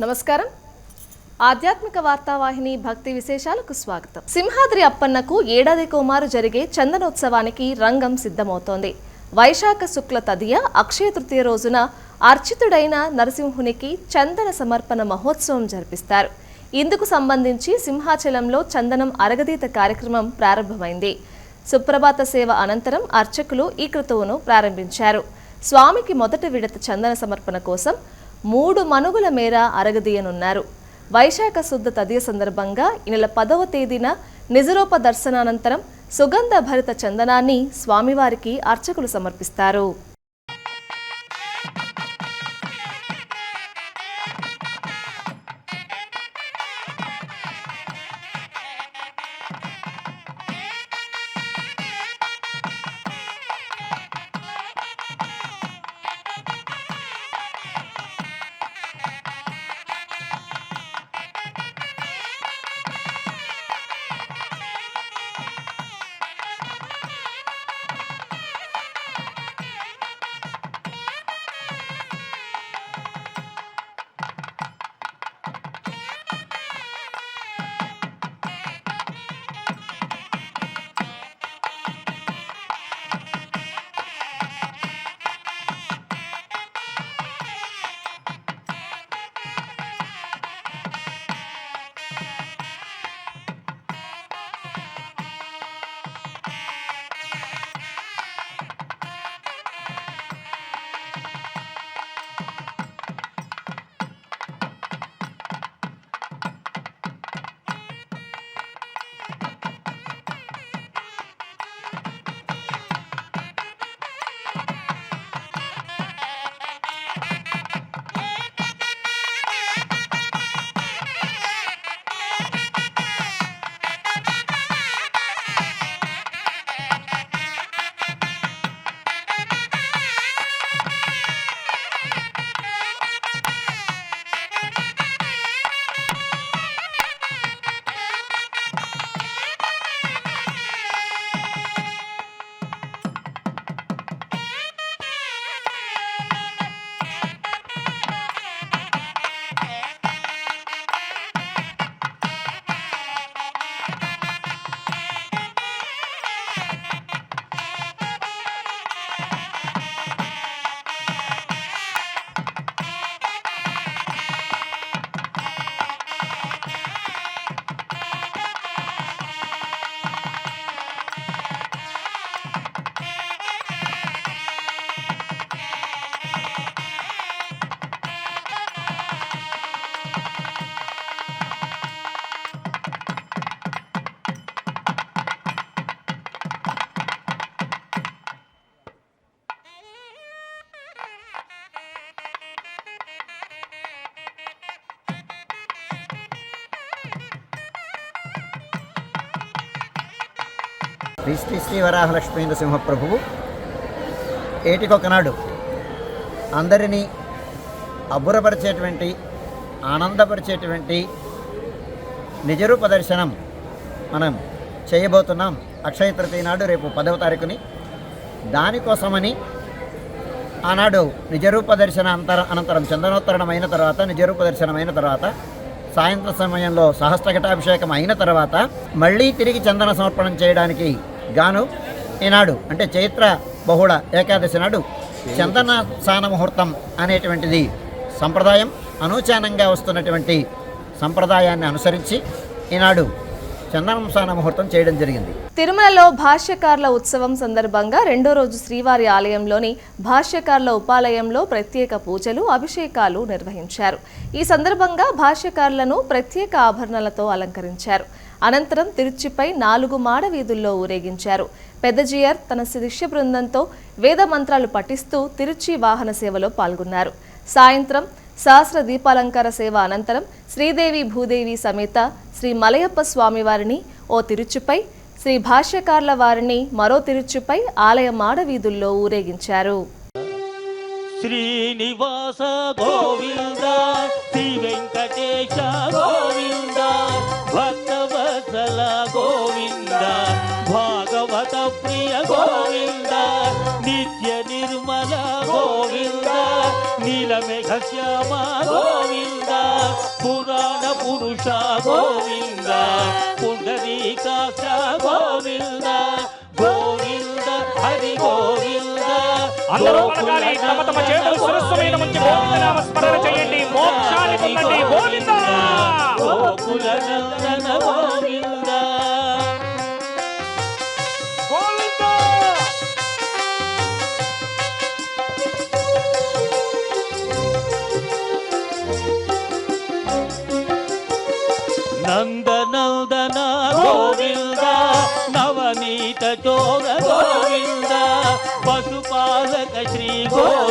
నమస్కారం. ఆధ్యాత్మిక వార్తావాహిని భక్తి విశేషాలకు స్వాగతం. సింహాద్రి అప్పన్నకు ఏడాది కుమారు జరిగే చందనోత్సవానికి రంగం సిద్ధమవుతోంది. వైశాఖ శుక్ల తదియ అక్షయ తృతీయ రోజున అర్చితుడైన నరసింహునికి చందన సమర్పణ మహోత్సవం జరిపిస్తారు. ఇందుకు సంబంధించి సింహాచలంలో చందనం అరగదీత కార్యక్రమం ప్రారంభమైంది. సుప్రభాత సేవ అనంతరం అర్చకులు ఈ క్రతువును ప్రారంభించారు. స్వామికి మొదటి విడత చందన సమర్పణ కోసం మూడు మనుగుల మేర అరగదీయనున్నారు. వైశాఖ శుద్ధ తదియ సందర్భంగా ఈ నెల పదవ తేదీన నిజరూప దర్శనానంతరం సుగంధ భరిత చందనాన్ని స్వామివారికి అర్చకులు సమర్పిస్తారు. శ్రీ శ్రీ శ్రీ వరాహలక్ష్మీంద్ర సింహప్రభువు ఏటికొకనాడు అందరినీ అబ్బురపరిచేటువంటి ఆనందపరిచేటువంటి నిజరూప దర్శనం మనం చేయబోతున్నాం. అక్షయ తృతీయ నాడు రేపు పదవ తారీఖుని. దానికోసమని ఆనాడు నిజరూప దర్శన అంతర అనంతరం చందనోత్తరణం అయిన తర్వాత నిజరూప దర్శనం అయిన తర్వాత సాయంత్రం సమయంలో సహస్రఘటాభిషేకం అయిన తర్వాత మళ్ళీ తిరిగి చందన సమర్పణం చేయడానికి గాను ఈనాడు అంటే చైత్ర బహుళ ఏకాదశి నాడు చందన సాన ముహూర్తం అనేటువంటిది సంప్రదాయం అనూచానంగా వస్తున్నటువంటి సంప్రదాయాన్ని అనుసరించి ఈనాడు చందనం సాన ముహూర్తం చేయడం జరిగింది. తిరుమలలో భాష్యకారుల ఉత్సవం సందర్భంగా రెండో రోజు శ్రీవారి ఆలయంలోని భాష్యకారుల ఉపాలయంలో ప్రత్యేక పూజలు అభిషేకాలు నిర్వహించారు. ఈ సందర్భంగా భాష్యకారులను ప్రత్యేక ఆభరణాలతో అలంకరించారు. అనంతరం తిరుచిపై నాలుగు మాడ వీధుల్లో ఊరేగించారు. పెద్దజీఆర్ తన శిష్య బృందంతో వేద మంత్రాలు పఠిస్తూ తిరుచి వాహన సేవలో పాల్గొన్నారు. సాయంత్రం సహస్ర దీపాలంకార సేవ అనంతరం శ్రీదేవి భూదేవి సమేత శ్రీ మలయప్ప స్వామివారిని ఓ తిరుచుపై శ్రీ భాష్యకార్ల వారిని మరో తిరుచుపై ఆలయ మాడ వీధుల్లో ఊరేగించారు. శ్రీనివాస గోవింద శ్రీ వెంకటేశ నిత్య నిర్మల గోవింద నీలమేఘ శ్యామ గోవింద పురుష గోవింద పుండరీకాక్ష గోవింద గోవింద హరి గోవింద అందరూ పలకాలి తమ తమ చేతులు శిరస్సు మీద ఉంచి గోవిందనామ స్మరణ చేయండి మోక్షాన్ని పొందండి గోవింద గోకుల నందన గోవింద గోవింద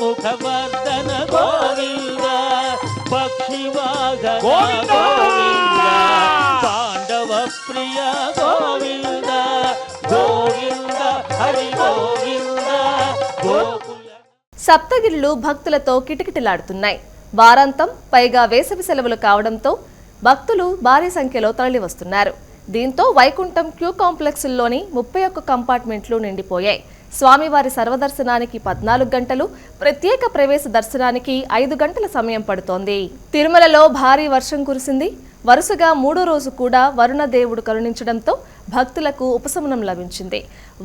దశముఖ వర్ధన గోవింద పక్షివాగన గోవింద! గోవింద పాండవ ప్రియ గోవింద గోవింద హరి గోవింద సప్తగిరులు భక్తులతో కిటకిటలాడుతున్నాయి. వారాంతం పైగా వేసవి సెలవులు కావడంతో భక్తులు భారీ సంఖ్యలో తరలివస్తున్నారు. దీంతో వైకుంఠం క్యూ కాంప్లెక్స్లోని ముప్పై ఒక్క కంపార్ట్మెంట్లు నిండిపోయాయి. స్వామివారి సర్వదర్శనానికి పద్నాలుగు గంటలు ప్రత్యేక ప్రవేశ దర్శనానికి ఐదు గంటల సమయం పడుతోంది. తిరుమలలో భారీ వర్షం కురిసింది. వరుసగా మూడో రోజు కూడా వరుణ దేవుడు కరుణించడంతో భక్తులకు ఉపశమనం లభించింది.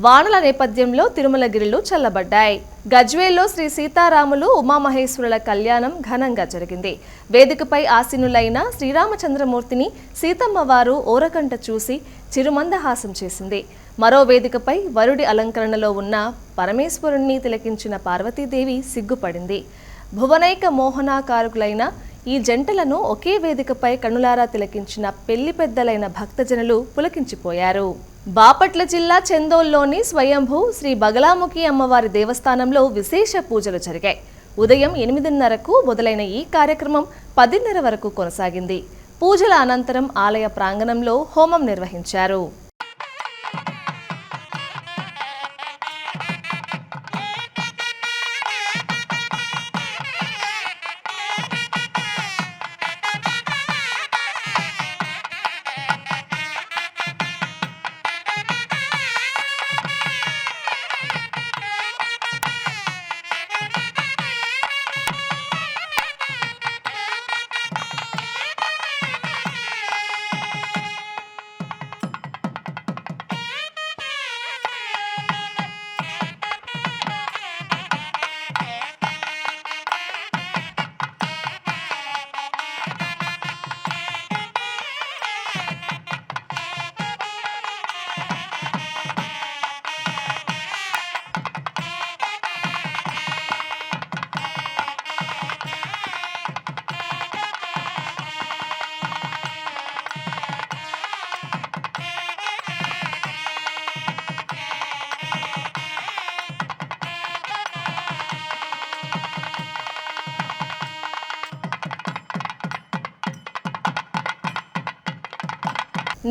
వానల నేపథ్యంలో తిరుమలగిరిలు చల్లబడ్డాయి. గజ్వేల్లో శ్రీ సీతారాములు ఉమామహేశ్వరుల కళ్యాణం ఘనంగా జరిగింది. వేదికపై ఆసీనులైన శ్రీరామచంద్రమూర్తిని సీతమ్మవారు ఓరకంట చూసి చిరుమందహాసం చేసింది. మరో వేదికపై వరుడి అలంకరణలో ఉన్న పరమేశ్వరుణ్ణి తిలకించిన పార్వతీదేవి సిగ్గుపడింది. భువనైక మోహనాకారుకులైన ఈ జంటలను ఒకే వేదికపై కనులారా తిలకించిన పెళ్ళి పెద్దలైన భక్తజనులు పులకించిపోయారు. బాపట్ల జిల్లా చందోల్లోని స్వయంభూ శ్రీ బగలాముఖి అమ్మవారి దేవస్థానంలో విశేష పూజలు జరిగాయి. ఉదయం ఎనిమిదిన్నరకు మొదలైన ఈ కార్యక్రమం పదిన్నర వరకు కొనసాగింది. పూజల అనంతరం ఆలయ ప్రాంగణంలో హోమం నిర్వహించారు.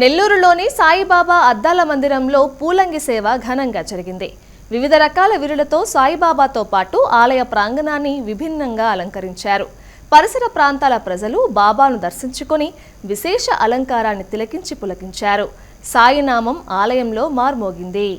నెల్లూరులోని సాయిబాబా అద్దాల మందిరంలో పూలంగి సేవ ఘనంగా జరిగింది. వివిధ రకాల విరులతో సాయిబాబాతో పాటు ఆలయ ప్రాంగణాన్ని విభిన్నంగా అలంకరించారు. పరిసర ప్రాంతాల ప్రజలు బాబాను దర్శించుకొని విశేష అలంకారాన్ని తిలకించి పులకించారు. సాయినామం ఆలయంలో మార్మోగింది.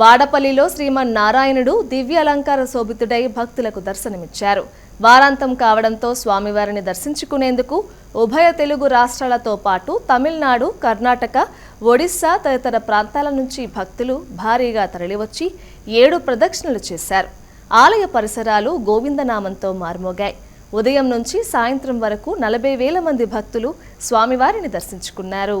వాడపల్లిలో శ్రీమన్నారాయణుడు దివ్య అలంకార శోభితుడై భక్తులకు దర్శనమిచ్చారు. వారాంతం కావడంతో స్వామివారిని దర్శించుకునేందుకు ఉభయ తెలుగు రాష్ట్రాలతో పాటు తమిళనాడు కర్ణాటక ఒడిశా తదితర ప్రాంతాల నుంచి భక్తులు భారీగా తరలివచ్చి ఏడు ప్రదక్షిణలు చేశారు. ఆలయ పరిసరాలు గోవిందనామంతో మార్మోగాయి. ఉదయం నుంచి సాయంత్రం వరకు నలభై వేల మంది భక్తులు స్వామివారిని దర్శించుకున్నారు.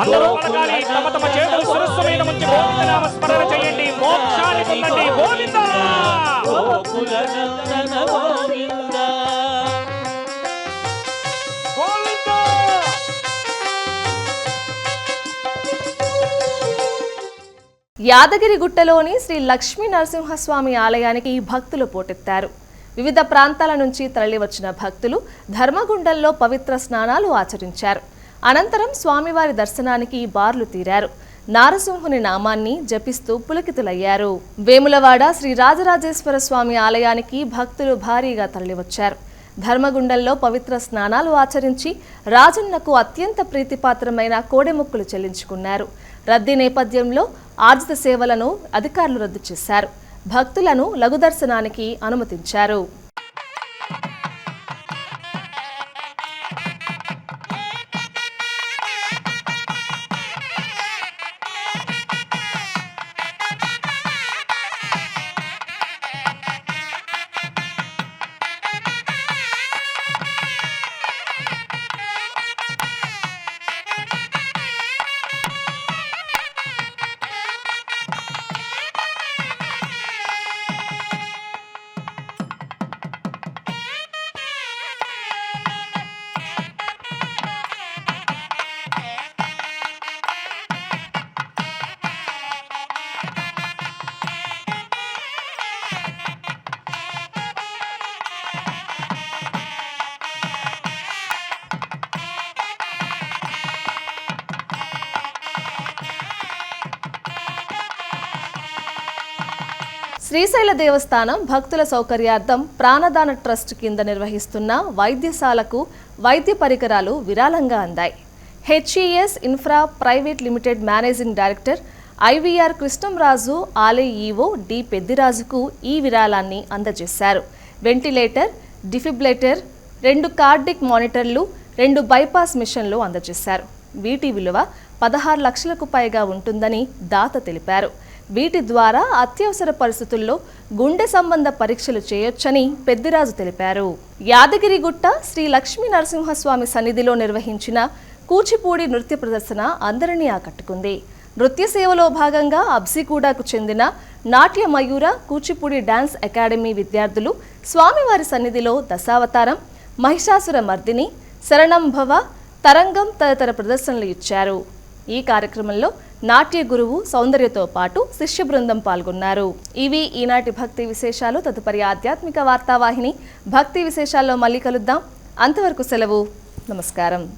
అందరూ పలకాలి. తమ తమ చేతులు శిరస్సు మీద ఉంచి గోవిందనామ స్మరణ చేయండి. మోక్షాన్ని పొందండి. గోవింద! యాదగిరిగుట్టలోని శ్రీ లక్ష్మీ నరసింహస్వామి ఆలయానికి భక్తులు పోటెత్తారు. వివిధ ప్రాంతాల నుంచి తరలివచ్చిన భక్తులు ధర్మగుండంలో పవిత్ర స్నానాలు ఆచరించారు. అనంతరం స్వామివారి దర్శనానికి బార్లు తీరారు. నారసింహుని నామాన్ని జపిస్తూ పులకితులయ్యారు. వేములవాడ శ్రీ రాజరాజేశ్వర స్వామి ఆలయానికి భక్తులు భారీగా తరలివచ్చారు. ధర్మగుండంలో పవిత్ర స్నానాలు ఆచరించి రాజన్నకు అత్యంత ప్రీతిపాత్రమైన కోడెముక్కులు చెల్లించుకున్నారు. రద్దీ నేపథ్యంలో ఆర్జిత సేవలను అధికారులు రద్దు చేశారు. భక్తులను లఘు దర్శనానికి అనుమతించారు. శ్రీశైల దేవస్థానం భక్తుల సౌకర్యార్థం ప్రాణదాన ట్రస్ట్ కింద నిర్వహిస్తున్న వైద్యశాలకు వైద్య పరికరాలు విరాళంగా అందాయి. HES infra private limited managing director IVR Krishnamraju ఆలయ ఈవో డి పెద్దిరాజుకు ఈ విరాళాన్ని అందజేశారు. వెంటిలేటర్ డిఫిబ్లేటర్ రెండు కార్డిక్ మానిటర్లు రెండు బైపాస్ మిషన్లు అందజేశారు. వీటి విలువ పదహారు లక్షలకు పైగా ఉంటుందని దాత తెలిపారు. వీటి ద్వారా అత్యవసర పరిస్థితుల్లో గుండె సంబంధ పరీక్షలు చేయొచ్చని పెద్దిరాజు తెలిపారు. యాదగిరిగుట్ట శ్రీ లక్ష్మీ నరసింహస్వామి సన్నిధిలో నిర్వహించిన కూచిపూడి నృత్య ప్రదర్శన అందరినీ ఆకట్టుకుంది. నృత్య సేవలో భాగంగా అబ్సిగూడకు చెందిన నాట్య మయూర కూచిపూడి డాన్స్ అకాడమీ విద్యార్థులు స్వామివారి సన్నిధిలో దశావతారం మహిషాసుర మర్దిని శరణంభవ తరంగం తదితర ప్రదర్శనలు ఇచ్చారు. ఈ కార్యక్రమంలో నాట్య గురువు సౌందర్యతో పాటు శిష్య బృందం పాల్గొన్నారు. ఇవి ఈనాటి భక్తి విశేషాలు. తదుపరి ఆధ్యాత్మిక వార్తావాహిని భక్తి విశేషాల్లో మళ్ళీ కలుద్దాం. అంతవరకు సెలవు. నమస్కారం.